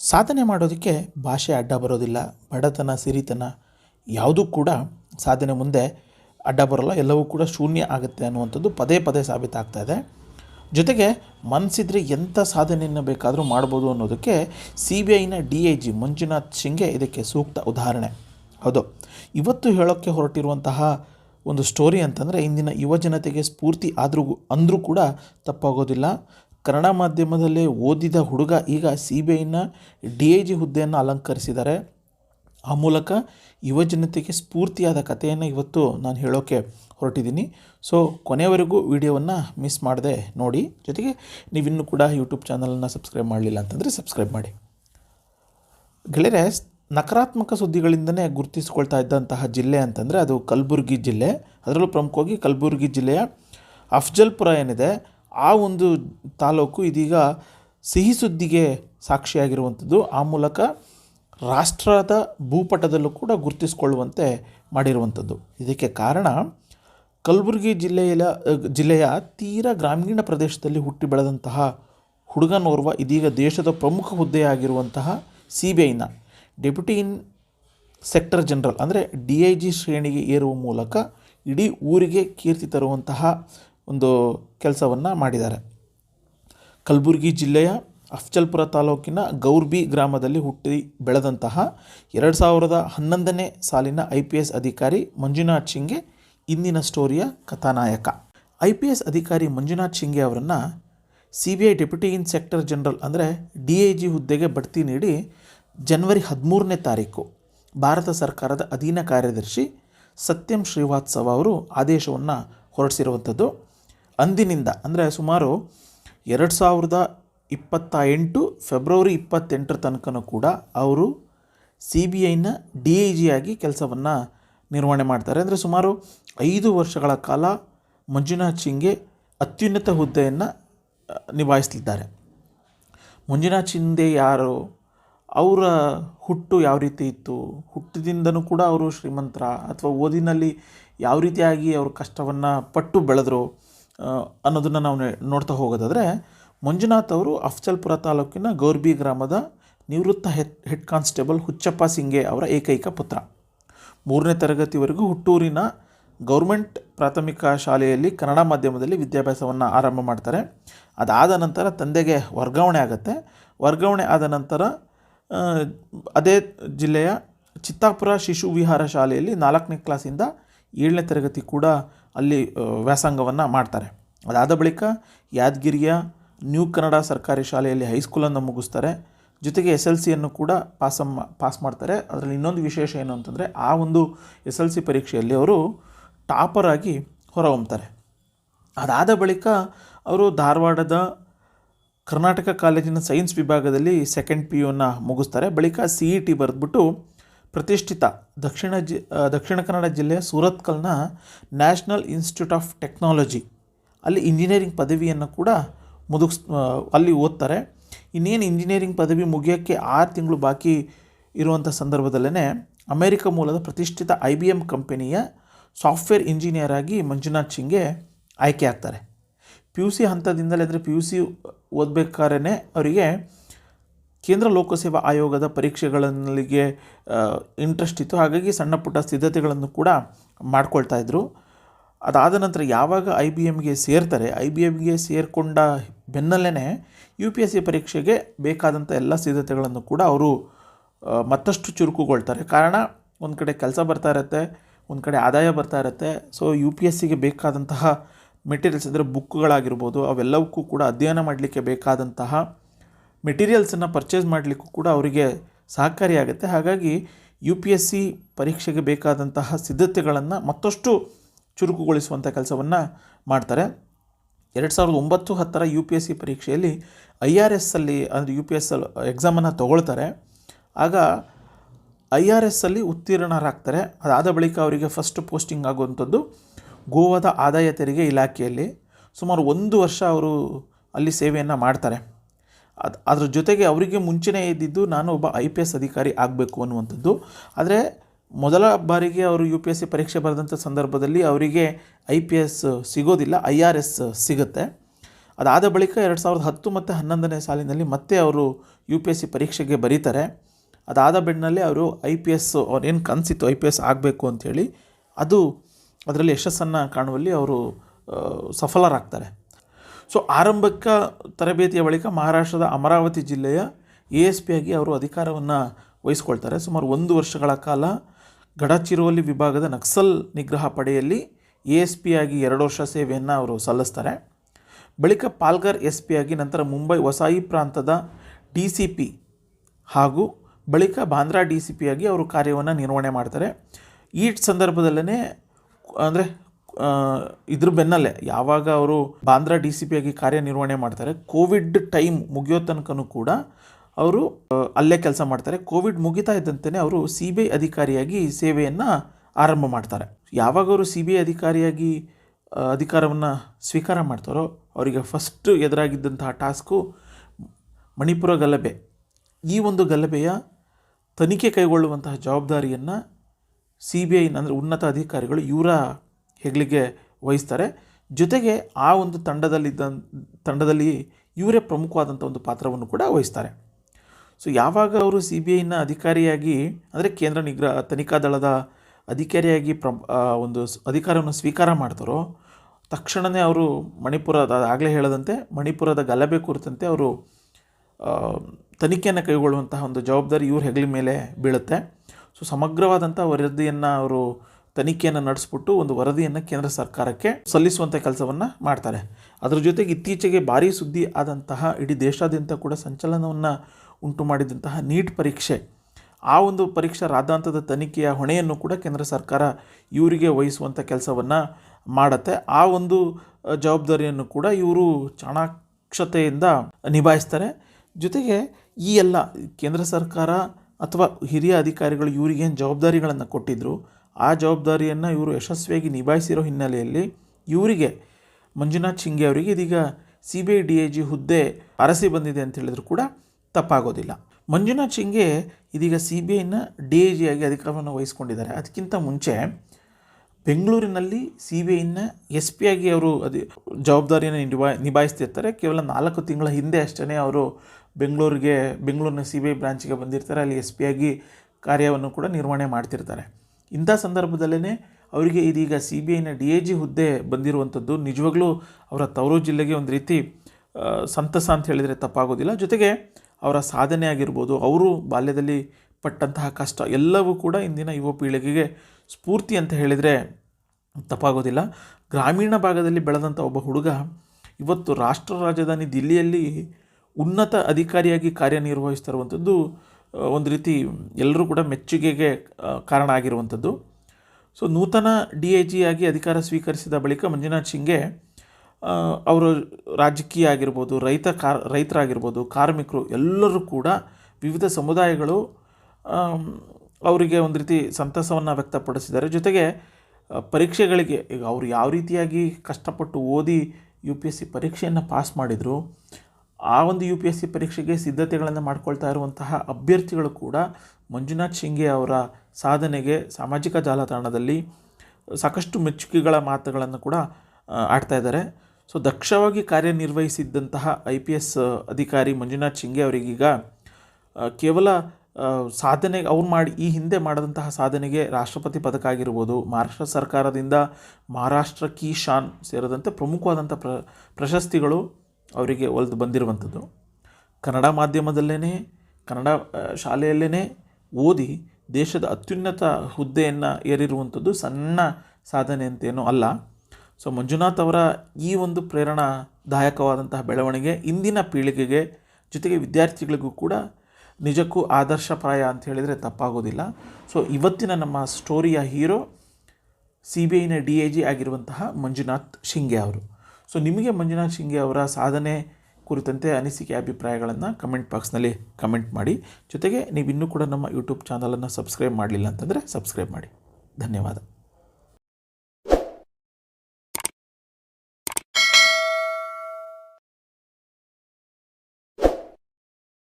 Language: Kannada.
ಸಾಧನೆ ಮಾಡೋದಕ್ಕೆ ಭಾಷೆ ಅಡ್ಡ ಬರೋದಿಲ್ಲ, ಬಡತನ, ಸಿರಿತನ ಯಾವುದೂ ಕೂಡ ಸಾಧನೆ ಮುಂದೆ ಅಡ್ಡ ಬರೋಲ್ಲ, ಎಲ್ಲವೂ ಕೂಡ ಶೂನ್ಯ ಆಗುತ್ತೆ ಅನ್ನುವಂಥದ್ದು ಪದೇ ಪದೇ ಸಾಬೀತಾಗ್ತಾ ಇದೆ. ಜೊತೆಗೆ ಮನಸ್ಸಿದ್ರೆ ಎಂಥ ಸಾಧನೆಯನ್ನು ಬೇಕಾದರೂ ಮಾಡ್ಬೋದು ಅನ್ನೋದಕ್ಕೆ ಸಿ ಬಿ ಐನ D I G Manjunath Shinge ಇದಕ್ಕೆ ಸೂಕ್ತ ಉದಾಹರಣೆ. ಹೌದು, ಇವತ್ತು ಹೇಳೋಕ್ಕೆ ಹೊರಟಿರುವಂತಹ ಒಂದು ಸ್ಟೋರಿ ಅಂತಂದರೆ ಇಂದಿನ ಯುವ ಜನತೆಗೆ ಸ್ಫೂರ್ತಿ ಆದರೂ ಅಂದರೂ ಕೂಡ ತಪ್ಪಾಗೋದಿಲ್ಲ. ಕನ್ನಡ ಮಾಧ್ಯಮದಲ್ಲಿ ಓದಿದ ಹುಡುಗ ಈಗ ಸಿ ಬಿ ಐನ ಡಿ ಐ ಜಿ ಹುದ್ದೆಯನ್ನು ಅಲಂಕರಿಸಿದ್ದಾರೆ. ಆ ಮೂಲಕ ಯುವ ಜನತೆಗೆ ಸ್ಫೂರ್ತಿಯಾದ ಕಥೆಯನ್ನು ಇವತ್ತು ನಾನು ಹೇಳೋಕ್ಕೆ ಹೊರಟಿದ್ದೀನಿ. ಸೊ, ಕೊನೆಯವರೆಗೂ ವಿಡಿಯೋವನ್ನು ಮಿಸ್ ಮಾಡದೆ ನೋಡಿ. ಜೊತೆಗೆ ನೀವಿನ್ನೂ ಕೂಡ ಯೂಟ್ಯೂಬ್ ಚಾನಲನ್ನು ಸಬ್ಸ್ಕ್ರೈಬ್ ಮಾಡಲಿಲ್ಲ ಅಂತಂದರೆ ಸಬ್ಸ್ಕ್ರೈಬ್ ಮಾಡಿ. ಗೆಳೆಯರೆ, ನಕಾರಾತ್ಮಕ ಸುದ್ದಿಗಳಿಂದನೇ ಗುರುತಿಸ್ಕೊಳ್ತಾ ಇದ್ದಂತಹ ಜಿಲ್ಲೆ ಅಂತಂದರೆ ಅದು ಕಲಬುರಗಿ ಜಿಲ್ಲೆ. ಅದರಲ್ಲೂ ಪ್ರಮುಖವಾಗಿ ಕಲಬುರಗಿ ಜಿಲ್ಲೆಯ ಅಫ್ಜಲ್ಪುರ ಏನಿದೆ ಆ ಒಂದು ತಾಲೂಕು ಇದೀಗ ಸಿಹಿ ಸುದ್ದಿಗೆ ಸಾಕ್ಷಿಯಾಗಿರುವಂಥದ್ದು. ಆ ಮೂಲಕ ರಾಷ್ಟ್ರದ ಭೂಪಟದಲ್ಲೂ ಕೂಡ ಗುರುತಿಸಿಕೊಳ್ಳುವಂತೆ ಮಾಡಿರುವಂಥದ್ದು. ಇದಕ್ಕೆ ಕಾರಣ ಕಲಬುರಗಿ ಜಿಲ್ಲೆಯ ಜಿಲ್ಲೆಯ ತೀರ ಗ್ರಾಮೀಣ ಪ್ರದೇಶದಲ್ಲಿ ಹುಟ್ಟಿ ಬೆಳೆದಂತಹ ಹುಡುಗನೋರ್ವ ಇದೀಗ ದೇಶದ ಪ್ರಮುಖ ಹುದ್ದೆಯಾಗಿರುವಂತಹ ಸಿ ಬಿ ಐನ ಡೆಪ್ಯೂಟಿ ಇನ್ ಸೆಕ್ಟರ್ ಜನರಲ್, ಅಂದರೆ ಡಿ ಐ ಜಿ ಶ್ರೇಣಿಗೆ ಏರುವ ಮೂಲಕ ಇಡೀ ಊರಿಗೆ ಕೀರ್ತಿ ತರುವಂತಹ ಒಂದು ಕೆಲಸವನ್ನು ಮಾಡಿದ್ದಾರೆ. ಕಲಬುರಗಿ ಜಿಲ್ಲೆಯ ಅಫ್ಜಲ್ಪುರ ತಾಲೂಕಿನ ಗೌರ್ಬಿ ಗ್ರಾಮದಲ್ಲಿ ಹುಟ್ಟಿ ಬೆಳೆದಂತಹ ಎರಡು ಸಾವಿರದ ಹನ್ನೊಂದನೇ ಸಾಲಿನ ಐ ಪಿ ಎಸ್ ಅಧಿಕಾರಿ ಮಂಜುನಾಥ್ ಶಿಂಗೆ ಇಂದಿನ ಸ್ಟೋರಿಯ ಕಥಾನಾಯಕ. ಐ ಪಿ ಎಸ್ ಅಧಿಕಾರಿ ಮಂಜುನಾಥ್ ಶಿಂಗೆ ಅವರನ್ನು C B I deputy inspector general ಅಂದರೆ ಡಿ ಐ ಜಿ ಹುದ್ದೆಗೆ ಬಡ್ತಿ ನೀಡಿ ಜನವರಿ ಹದಿಮೂರನೇ ತಾರೀಕು ಭಾರತ ಸರ್ಕಾರದ ಅಧೀನ ಕಾರ್ಯದರ್ಶಿ ಸತ್ಯಂ ಶ್ರೀವಾತ್ಸವ ಅವರು ಆದೇಶವನ್ನು ಹೊರಡಿಸಿರುವಂಥದ್ದು. ಅಂದಿನಿಂದ, ಅಂದರೆ ಸುಮಾರು ಎರಡು ಸಾವಿರದ ಇಪ್ಪತ್ತ ಎಂಟು ಫೆಬ್ರವರಿ ಇಪ್ಪತ್ತೆಂಟರ ತನಕನೂ ಕೂಡ ಅವರು ಸಿ ಬಿ ಐನ ಡಿ ಐ ಜಿಯಾಗಿ ಕೆಲಸವನ್ನು ನಿರ್ವಹಣೆ ಮಾಡ್ತಾರೆ. ಅಂದರೆ ಸುಮಾರು ಐದು ವರ್ಷಗಳ ಕಾಲ ಮಂಜುನಾಥ್ ಸಿಂಗ್ಗೆ ಅತ್ಯುನ್ನತ ಹುದ್ದೆಯನ್ನು ನಿಭಾಯಿಸಲಿದ್ದಾರೆ. ಮಂಜುನಾಥ್ ಶಿಂದೆ ಯಾರು? ಅವರ ಹುಟ್ಟು ಯಾವ ರೀತಿ ಇತ್ತು? ಹುಟ್ಟಿದಿಂದನೂ ಕೂಡ ಅವರು ಶ್ರೀಮಂತರ, ಅಥವಾ ಓದಿನಲ್ಲಿ ಯಾವ ರೀತಿಯಾಗಿ ಅವರು ಕಷ್ಟವನ್ನು ಪಟ್ಟು ಬೆಳೆದರು? ಅನ್ನೋದನ್ನು ನಾವು ನೋಡ್ತಾ ಹೋಗೋದಾದರೆ, ಮಂಜುನಾಥ್ ಅವರು ಅಫ್ಜಲ್ಪುರ ತಾಲೂಕಿನ ಗೌರ್ಬಿ ಗ್ರಾಮದ ನಿವೃತ್ತ head head constable Huchchappa Singe ಅವರ ಏಕೈಕ ಪುತ್ರ. ಮೂರನೇ ತರಗತಿವರೆಗೂ ಹುಟ್ಟೂರಿನ ಗೌರ್ಮೆಂಟ್ ಪ್ರಾಥಮಿಕ ಶಾಲೆಯಲ್ಲಿ ಕನ್ನಡ ಮಾಧ್ಯಮದಲ್ಲಿ ವಿದ್ಯಾಭ್ಯಾಸವನ್ನು ಆರಂಭ ಮಾಡ್ತಾರೆ. ಅದಾದ ನಂತರ ತಂದೆಗೆ ವರ್ಗಾವಣೆ ಆಗುತ್ತೆ. ವರ್ಗಾವಣೆ ಆದ ನಂತರ ಅದೇ ಜಿಲ್ಲೆಯ ಚಿತ್ತಾಪುರ ಶಿಶು ವಿಹಾರ ಶಾಲೆಯಲ್ಲಿ ನಾಲ್ಕನೇ ಕ್ಲಾಸಿಂದ ಏಳನೇ ತರಗತಿ ಕೂಡ ಅಲ್ಲಿ ವ್ಯಾಸಂಗವನ್ನು ಮಾಡ್ತಾರೆ. ಅದಾದ ಬಳಿಕ ಯಾದಗಿರಿಯ ನ್ಯೂ ಕನ್ನಡ ಸರ್ಕಾರಿ ಶಾಲೆಯಲ್ಲಿ ಹೈಸ್ಕೂಲನ್ನು ಮುಗಿಸ್ತಾರೆ. ಜೊತೆಗೆ ಎಸ್ ಎಲ್ ಸಿಯನ್ನು ಕೂಡ ಪಾಸಮ್ಮ ಪಾಸ್ ಮಾಡ್ತಾರೆ. ಅದರಲ್ಲಿ ಇನ್ನೊಂದು ವಿಶೇಷ ಏನು ಅಂತಂದರೆ, ಆ ಒಂದು ಎಸ್ ಎಲ್ ಸಿ ಪರೀಕ್ಷೆಯಲ್ಲಿ ಅವರು ಟಾಪರ್ ಆಗಿ ಹೊರಹೊಮ್ತಾರೆ. ಅದಾದ ಬಳಿಕ ಅವರು ಧಾರವಾಡದ ಕರ್ನಾಟಕ ಕಾಲೇಜಿನ ಸೈನ್ಸ್ ವಿಭಾಗದಲ್ಲಿ ಸೆಕೆಂಡ್ ಪಿ ಯುನ ಮುಗಿಸ್ತಾರೆ. ಬಳಿಕ ಸಿ ಇ ಟಿ ಬರೆದ್ಬಿಟ್ಟು ಪ್ರತಿಷ್ಠಿತ ದಕ್ಷಿಣ ಜಿ ದಕ್ಷಿಣ ಕನ್ನಡ ಜಿಲ್ಲೆಯ ಸೂರತ್ಕಲ್ನ ನ್ಯಾಷನಲ್ ಇನ್ಸ್ಟಿಟ್ಯೂಟ್ ಆಫ್ ಟೆಕ್ನಾಲಜಿ. ಅಲ್ಲಿ ಇಂಜಿನಿಯರಿಂಗ್ ಪದವಿಯನ್ನು ಕೂಡ ಮುದುಗಿಸ್ ಅಲ್ಲಿ ಓದ್ತಾರೆ. ಇನ್ನೇನು ಇಂಜಿನಿಯರಿಂಗ್ ಪದವಿ ಮುಗಿಯೋಕ್ಕೆ ಆರು ತಿಂಗಳು ಬಾಕಿ ಇರುವಂಥ ಸಂದರ್ಭದಲ್ಲೇ ಅಮೆರಿಕ ಮೂಲದ ಪ್ರತಿಷ್ಠಿತ ಐ ಬಿ ಎಂ ಕಂಪನಿಯ ಸಾಫ್ಟ್ವೇರ್ ಇಂಜಿನಿಯರ್ ಆಗಿ ಮಂಜುನಾಥ್ ಸಿಂಗ್ಗೆ ಆಯ್ಕೆ ಆಗ್ತಾರೆ. ಪಿ ಯು ಸಿ ಹಂತದಿಂದಲೇ ಅಂದರೆ ಪಿ ಯು ಸಿ ಓದಬೇಕಾದ್ರೆ ಅವರಿಗೆ ಕೇಂದ್ರ ಲೋಕಸೇವಾ ಆಯೋಗದ ಪರೀಕ್ಷೆಗಳಿಗೆ ಇಂಟ್ರೆಸ್ಟ್ ಇತ್ತು. ಹಾಗಾಗಿ ಸಣ್ಣ ಪುಟ್ಟ ಸಿದ್ಧತೆಗಳನ್ನು ಕೂಡ ಮಾಡ್ಕೊಳ್ತಾ ಇದ್ದರು ಅದಾದ ನಂತರ ಯಾವಾಗ ಐ ಬಿ ಎಮ್ಗೆ ಸೇರ್ತಾರೆ ಐ ಬಿ ಎಮ್ಗೆ ಸೇರಿಕೊಂಡ ಬೆನ್ನಲ್ಲೇ ಯು ಪಿ ಎಸ್ ಸಿ ಪರೀಕ್ಷೆಗೆ ಬೇಕಾದಂಥ ಎಲ್ಲ ಸಿದ್ಧತೆಗಳನ್ನು ಕೂಡ ಅವರು ಮತ್ತಷ್ಟು ಚುರುಕುಗೊಳ್ತಾರೆ. ಕಾರಣ, ಒಂದು ಕಡೆ ಕೆಲಸ ಬರ್ತಾ ಇರುತ್ತೆ, ಒಂದು ಕಡೆ ಆದಾಯ ಬರ್ತಾ ಇರುತ್ತೆ. ಸೊ ಯು ಪಿ ಎಸ್ ಸಿಗೆ ಬೇಕಾದಂತಹ ಮೆಟೀರಿಯಲ್ಸ್ ಅಂದರೆ ಬುಕ್ಗಳಾಗಿರ್ಬೋದು ಅವೆಲ್ಲವಕ್ಕೂ ಕೂಡ ಅಧ್ಯಯನ ಮಾಡಲಿಕ್ಕೆ ಬೇಕಾದಂತಹ ಮೆಟೀರಿಯಲ್ಸನ್ನು ಪರ್ಚೇಸ್ ಮಾಡಲಿಕ್ಕೂ ಕೂಡ ಅವರಿಗೆ ಸಹಕಾರಿಯಾಗುತ್ತೆ ಹಾಗಾಗಿ ಯು ಪಿ ಎಸ್ ಸಿ ಪರೀಕ್ಷೆಗೆ ಬೇಕಾದಂತಹ ಸಿದ್ಧತೆಗಳನ್ನು ಮತ್ತಷ್ಟು ಚುರುಕುಗೊಳಿಸುವಂಥ ಕೆಲಸವನ್ನು ಮಾಡ್ತಾರೆ. ಎರಡು ಸಾವಿರದ ಒಂಬತ್ತು ಹತ್ತರ ಯು ಪಿ ಎಸ್ ಸಿ ಪರೀಕ್ಷೆಯಲ್ಲಿ ಐ ಆರ್ ಎಸ್ಸಲ್ಲಿ ಅಂದರೆ ಯು ಪಿ ಎಸ್ ಎಕ್ಸಾಮನ್ನು ತೊಗೊಳ್ತಾರೆ. ಆಗ ಐ ಆರ್ ಎಸ್ಸಲ್ಲಿ ಉತ್ತೀರ್ಣರಾಗ್ತಾರೆ. ಅದಾದ ಬಳಿಕ ಅವರಿಗೆ ಫಸ್ಟ್ ಪೋಸ್ಟಿಂಗ್ ಆಗುವಂಥದ್ದು ಗೋವಾದ ಆದಾಯ ತೆರಿಗೆ ಇಲಾಖೆಯಲ್ಲಿ. ಸುಮಾರು ಒಂದು ವರ್ಷ ಅವರು ಅಲ್ಲಿ ಸೇವೆಯನ್ನು ಮಾಡ್ತಾರೆ. ಅದು ಅದ್ರ ಜೊತೆಗೆ ಅವರಿಗೆ ಮುಂಚೆನೇ ಇದ್ದಿದ್ದು ನಾನು ಒಬ್ಬ ಐ ಪಿ ಎಸ್ ಅಧಿಕಾರಿ ಆಗಬೇಕು ಅನ್ನುವಂಥದ್ದು. ಆದರೆ ಮೊದಲ ಬಾರಿಗೆ ಅವರು ಯು ಪಿ ಎಸ್ ಸಿ ಪರೀಕ್ಷೆ ಬರೆದಂಥ ಸಂದರ್ಭದಲ್ಲಿ ಅವರಿಗೆ ಐ ಪಿ ಎಸ್ ಸಿಗೋದಿಲ್ಲ, ಐ ಆರ್ ಎಸ್ ಸಿಗುತ್ತೆ. ಅದಾದ ಬಳಿಕ ಎರಡು ಸಾವಿರದ ಹತ್ತು ಮತ್ತು ಹನ್ನೊಂದನೇ ಸಾಲಿನಲ್ಲಿ ಮತ್ತೆ ಅವರು ಯು ಪಿ ಎಸ್ ಸಿ ಪರೀಕ್ಷೆಗೆ ಬರೀತಾರೆ. ಅದಾದ ಬೆನ್ನಲ್ಲೇ ಅವರು ಐ ಪಿ ಎಸ್ ಅವ್ರೇನು ಕನಸಿತ್ತು ಐ ಪಿ ಎಸ್ ಆಗಬೇಕು ಅಂಥೇಳಿ ಅದು ಅದರಲ್ಲಿ ಯಶಸ್ಸನ್ನು ಕಾಣುವಲ್ಲಿ ಅವರು ಸಫಲರಾಗ್ತಾರೆ. ಸೊ ಆರಂಭಿಕ ತರಬೇತಿಯ ಬಳಿಕ ಮಹಾರಾಷ್ಟ್ರದ ಅಮರಾವತಿ ಜಿಲ್ಲೆಯ ಎ ಎಸ್ ಪಿ ಆಗಿ ಅವರು ಅಧಿಕಾರವನ್ನು ವಹಿಸ್ಕೊಳ್ತಾರೆ. ಸುಮಾರು ಒಂದು ವರ್ಷಗಳ ಕಾಲ ಗಡಚಿರೋಲಿ ವಿಭಾಗದ ನಕ್ಸಲ್ ನಿಗ್ರಹ ಪಡೆಯಲ್ಲಿ ಎ ಎಸ್ ಪಿ ಆಗಿ ಎರಡು ವರ್ಷ ಸೇವೆಯನ್ನು ಅವರು ಸಲ್ಲಿಸ್ತಾರೆ. ಬಳಿಕ ಪಾಲ್ಗರ್ ಎಸ್ ಪಿ ಆಗಿ ನಂತರ ಮುಂಬೈ ವಸಾಯಿ ಪ್ರಾಂತದ ಡಿ ಸಿ ಪಿ ಹಾಗೂ ಬಳಿಕ ಬಾಂದ್ರಾ ಡಿ ಸಿ ಪಿ ಆಗಿ ಅವರು ಕಾರ್ಯವನ್ನು ನಿರ್ವಹಣೆ ಮಾಡ್ತಾರೆ. ಈ ಸಂದರ್ಭದಲ್ಲೇ ಅಂದರೆ ಇದ್ರ ಬೆನ್ನಲ್ಲೇ ಯಾವಾಗ ಅವರು ಬಾಂದ್ರಾ ಡಿ ಸಿ ಪಿ ಆಗಿ ಕಾರ್ಯನಿರ್ವಹಣೆ ಮಾಡ್ತಾರೆ, ಕೋವಿಡ್ ಟೈಮ್ ಮುಗಿಯೋ ತನಕನೂ ಕೂಡ ಅವರು ಅಲ್ಲೇ ಕೆಲಸ ಮಾಡ್ತಾರೆ. ಕೋವಿಡ್ ಮುಗಿತಾ ಇದ್ದಂತೆಯೇ ಅವರು ಸಿ ಬಿ ಐ ಅಧಿಕಾರಿಯಾಗಿ ಸೇವೆಯನ್ನು ಆರಂಭ ಮಾಡ್ತಾರೆ. ಯಾವಾಗ ಅವರು ಸಿ ಬಿ ಐ ಅಧಿಕಾರಿಯಾಗಿ ಅಧಿಕಾರವನ್ನು ಸ್ವೀಕಾರ ಮಾಡ್ತಾರೋ, ಅವರಿಗೆ ಫಸ್ಟ್ ಎದುರಾಗಿದ್ದಂತಹ ಟಾಸ್ಕು ಮಣಿಪುರ ಗಲಭೆ. ಈ ಒಂದು ಗಲಭೆಯ ತನಿಖೆ ಕೈಗೊಳ್ಳುವಂತಹ ಜವಾಬ್ದಾರಿಯನ್ನು ಸಿ ಬಿ ಐನ ಅಂದರೆ ಉನ್ನತ ಅಧಿಕಾರಿಗಳು, ಇವರ ಹೆಗಲಿಗೆ ವಹಿಸ್ತಾರೆ. ಜೊತೆಗೆ ಆ ಒಂದು ತಂಡದಲ್ಲಿದ್ದ, ತಂಡದಲ್ಲಿ ಇವರೇ ಪ್ರಮುಖವಾದಂಥ ಒಂದು ಪಾತ್ರವನ್ನು ಕೂಡ ವಹಿಸ್ತಾರೆ. ಸೊ, ಯಾವಾಗ ಅವರು ಸಿ ಬಿ ಐನ ಅಧಿಕಾರಿಯಾಗಿ, ಅಂದರೆ ಕೇಂದ್ರ ನಿಗ್ರಹ, ತನಿಖಾ ದಳದ ಅಧಿಕಾರಿಯಾಗಿ ಪ್ರ ಒಂದು ಅಧಿಕಾರವನ್ನು ಸ್ವೀಕಾರ ಮಾಡ್ತಾರೋ ತಕ್ಷಣವೇ ಅವರು ಮಣಿಪುರದ ಆಗಲೇ ಹೇಳದಂತೆ ಮಣಿಪುರದ ಗಲಭೆ ಕುರಿತಂತೆ ಅವರು ತನಿಖೆಯನ್ನು ಕೈಗೊಳ್ಳುವಂತಹ ಒಂದು ಜವಾಬ್ದಾರಿ ಇವ್ರ ಹೆಗಲ ಮೇಲೆ ಬೀಳುತ್ತೆ. ಸೊ, ಸಮಗ್ರವಾದಂಥ ವರದಿಯನ್ನು ಅವರು ತನಿಖೆಯನ್ನು ನಡೆಸ್ಬಿಟ್ಟು ಒಂದು ವರದಿಯನ್ನು ಕೇಂದ್ರ ಸರ್ಕಾರಕ್ಕೆ ಸಲ್ಲಿಸುವಂಥ ಕೆಲಸವನ್ನು ಮಾಡ್ತಾರೆ. ಅದರ ಜೊತೆಗೆ ಇತ್ತೀಚೆಗೆ ಭಾರೀ ಸುದ್ದಿ ಆದಂತಹ ಇಡೀ ದೇಶಾದ್ಯಂತ ಕೂಡ ಸಂಚಲನವನ್ನು ಉಂಟು ಮಾಡಿದಂತಹ ನೀಟ್ ಪರೀಕ್ಷೆ. ಆ ಒಂದು ಪರೀಕ್ಷಾ ರಾದಾಂತದ ತನಿಖೆಯ ಹೊಣೆಯನ್ನು ಕೂಡ ಕೇಂದ್ರ ಸರ್ಕಾರ ಇವರಿಗೆ ವಹಿಸುವಂಥ ಕೆಲಸವನ್ನು ಮಾಡುತ್ತೆ. ಆ ಒಂದು ಜವಾಬ್ದಾರಿಯನ್ನು ಕೂಡ ಇವರು ಚಾಣಾಕ್ಷತೆಯಿಂದ ನಿಭಾಯಿಸ್ತಾರೆ. ಜೊತೆಗೆ ಈ ಎಲ್ಲ ಕೇಂದ್ರ ಸರ್ಕಾರ ಅಥವಾ ಹಿರಿಯ ಅಧಿಕಾರಿಗಳು ಇವರಿಗೇನು ಜವಾಬ್ದಾರಿಗಳನ್ನು ಕೊಟ್ಟಿದ್ದರು ಆ ಜವಾಬ್ದಾರಿಯನ್ನು ಇವರು ಯಶಸ್ವಿಯಾಗಿ ನಿಭಾಯಿಸಿರೋ ಹಿನ್ನೆಲೆಯಲ್ಲಿ ಇವರಿಗೆ ಮಂಜುನಾಥ್ ಶಿಂಗೆ ಅವರಿಗೆ ಇದೀಗ C B I D I G ಹುದ್ದೆ ಅರಸಿ ಬಂದಿದೆ ಅಂತ ಹೇಳಿದ್ರು ಕೂಡ ತಪ್ಪಾಗೋದಿಲ್ಲ. ಮಂಜುನಾಥ್ ಶಿಂಗೆ ಇದೀಗ ಸಿ ಬಿ ಐನ ಡಿ ಐ ಆಗಿ ಅಧಿಕಾರವನ್ನು ವಹಿಸ್ಕೊಂಡಿದ್ದಾರೆ. ಅದಕ್ಕಿಂತ ಮುಂಚೆ ಬೆಂಗಳೂರಿನಲ್ಲಿ ಸಿ ಬಿ ಐನ ಎಸ್ ಪಿ ಆಗಿ ಅವರು ಅದಿ ಜವಾಬ್ದಾರಿಯನ್ನು ನಿಭಾ ನಿಭಾಯಿಸ್ತಿರ್ತಾರೆ. ಕೇವಲ ನಾಲ್ಕು ತಿಂಗಳ ಹಿಂದೆ ಅಷ್ಟೇ ಅವರು ಬೆಂಗಳೂರಿಗೆ, ಬೆಂಗಳೂರಿನ ಸಿ ಬಿ ಐ ಬ್ರಾಂಚಿಗೆ ಬಂದಿರ್ತಾರೆ. ಅಲ್ಲಿ ಎಸ್ ಪಿ ಆಗಿ ಕಾರ್ಯವನ್ನು ಕೂಡ ನಿರ್ವಹಣೆ ಮಾಡ್ತಿರ್ತಾರೆ. ಇಂಥ ಸಂದರ್ಭದಲ್ಲೇ ಅವರಿಗೆ ಇದೀಗ ಸಿ ಬಿ ಐನ ಡಿ ಎ ಜಿ ಹುದ್ದೆ ಬಂದಿರುವಂಥದ್ದು. ನಿಜವಾಗ್ಲೂ ಅವರ ತವರು ಜಿಲ್ಲೆಗೆ ಒಂದು ರೀತಿ ಸಂತಸ ಅಂತ ಹೇಳಿದರೆ ತಪ್ಪಾಗೋದಿಲ್ಲ. ಜೊತೆಗೆ ಅವರ ಸಾಧನೆ ಆಗಿರ್ಬೋದು ಅವರು ಬಾಲ್ಯದಲ್ಲಿ ಪಟ್ಟಂತಹ ಕಷ್ಟ ಎಲ್ಲವೂ ಕೂಡ ಇಂದಿನ ಯುವ ಪೀಳಿಗೆಗೆ ಸ್ಫೂರ್ತಿ ಅಂತ ಹೇಳಿದರೆ ತಪ್ಪಾಗೋದಿಲ್ಲ. ಗ್ರಾಮೀಣ ಭಾಗದಲ್ಲಿ ಬೆಳೆದಂಥ ಒಬ್ಬ ಹುಡುಗ ಇವತ್ತು ರಾಷ್ಟ್ರ ರಾಜಧಾನಿ ದಿಲ್ಲಿಯಲ್ಲಿ ಉನ್ನತ ಅಧಿಕಾರಿಯಾಗಿ ಕಾರ್ಯನಿರ್ವಹಿಸ್ತಿರುವಂಥದ್ದು ಆ, ಒಂದು ರೀತಿ ಎಲ್ಲರೂ ಕೂಡ ಮೆಚ್ಚುಗೆಗೆ ಕಾರಣ ಆಗಿರುವಂಥದ್ದು. ಸೊ ನೂತನ ಡಿ ಐ ಜಿ ಆಗಿ ಅಧಿಕಾರ ಸ್ವೀಕರಿಸಿದ ಬಳಿಕ ಮಂಜುನಾಥ್ ಅವರ ಅವರು ರಾಜಕೀಯ ಆಗಿರ್ಬೋದು, ರೈತ ಕಾರ್ ರೈತರಾಗಿರ್ಬೋದು, ಕಾರ್ಮಿಕರು ಎಲ್ಲರೂ ಕೂಡ ವಿವಿಧ ಸಮುದಾಯಗಳು ಅವರಿಗೆ ಒಂದು ರೀತಿ ಸಂತಸವನ್ನು ವ್ಯಕ್ತಪಡಿಸಿದ್ದಾರೆ. ಜೊತೆಗೆ ಪರೀಕ್ಷೆಗಳಿಗೆ, ಈಗ ಅವರು ಯಾವ ರೀತಿಯಾಗಿ ಕಷ್ಟಪಟ್ಟು ಓದಿ ಯು ಪಿ ಎಸ್ ಸಿ ಪರೀಕ್ಷೆಯನ್ನು ಪಾಸ್ ಮಾಡಿದರು ಆ ಒಂದು ಯು ಪಿ ಎಸ್ ಸಿ ಪರೀಕ್ಷೆಗೆ ಸಿದ್ಧತೆಗಳನ್ನು ಮಾಡ್ಕೊಳ್ತಾ ಇರುವಂತಹ ಅಭ್ಯರ್ಥಿಗಳು ಕೂಡ ಮಂಜುನಾಥ್ ಶಿಂಗೆ ಅವರ ಸಾಧನೆಗೆ ಸಾಮಾಜಿಕ ಜಾಲತಾಣದಲ್ಲಿ ಸಾಕಷ್ಟು ಮೆಚ್ಚುಗೆಗಳ ಮಾತುಗಳನ್ನು ಕೂಡ ಆಡ್ತಾ ಇದ್ದಾರೆ. ಸೊ, ದಕ್ಷವಾಗಿ ಕಾರ್ಯನಿರ್ವಹಿಸಿದ್ದಂತಹ ಐ ಪಿ ಎಸ್ ಅಧಿಕಾರಿ ಮಂಜುನಾಥ್ ಶಿಂಗೆ ಅವರಿಗೀಗ ಕೇವಲ ಸಾಧನೆ, ಅವ್ರು ಮಾಡಿ, ಈ ಹಿಂದೆ ಮಾಡಿದಂತಹ ಸಾಧನೆಗೆ ರಾಷ್ಟ್ರಪತಿ ಪದಕ ಆಗಿರ್ಬೋದು, ಮಹಾರಾಷ್ಟ್ರ ಸರ್ಕಾರದಿಂದ ಮಹಾರಾಷ್ಟ್ರ ಕಿ ಶಾನ್ ಸೇರಿದಂತೆ ಪ್ರಮುಖವಾದಂಥ ಪ್ರ, ಪ್ರಶಸ್ತಿಗಳು ಅವರಿಗೆ ಒಲಿದು ಬಂದಿರುವಂಥದ್ದು. ಕನ್ನಡ ಮಾಧ್ಯಮದಲ್ಲೇ ಕನ್ನಡ ಶಾಲೆಯಲ್ಲೇ ಓದಿ ದೇಶದ ಅತ್ಯುನ್ನತ ಹುದ್ದೆಯನ್ನು ಏರಿರುವಂಥದ್ದು ಸಣ್ಣ ಸಾಧನೆ ಅಂತೇನೂ ಅಲ್ಲ. ಸೊ ಮಂಜುನಾಥ್ ಅವರ ಈ ಒಂದು ಪ್ರೇರಣಾದಾಯಕವಾದಂತಹ ಬೆಳವಣಿಗೆ ಇಂದಿನ ಪೀಳಿಗೆಗೆ ಜೊತೆಗೆ ವಿದ್ಯಾರ್ಥಿಗಳಿಗೂ ಕೂಡ ನಿಜಕ್ಕೂ ಆದರ್ಶಪ್ರಾಯ ಅಂತ ಹೇಳಿದರೆ ತಪ್ಪಾಗೋದಿಲ್ಲ. ಸೊ ಇವತ್ತಿನ ನಮ್ಮ ಸ್ಟೋರಿಯ ಹೀರೋ, ಸಿ ಬಿ ಐನ D I G Manjunath Shinge Shinge ಅವರು. ಸೊ ನಿಮಗೆ ಮಂಜುನಾಥ್ ಶಿಂಗೆ ಅವರ ಸಾಧನೆ ಕುರಿತಂತೆ ಅನಿಸಿಕೆ ಅಭಿಪ್ರಾಯಗಳನ್ನು ಕಮೆಂಟ್ ಬಾಕ್ಸ್ನಲ್ಲಿ ಕಮೆಂಟ್ ಮಾಡಿ. ಜೊತೆಗೆ ನೀವು ಇನ್ನೂ ಕೂಡ ನಮ್ಮ ಯೂಟ್ಯೂಬ್ ಚಾನಲನ್ನು ಸಬ್ಸ್ಕ್ರೈಬ್ ಮಾಡಲಿಲ್ಲ ಅಂತಂದರೆ ಸಬ್ಸ್ಕ್ರೈಬ್ ಮಾಡಿ. ಧನ್ಯವಾದ.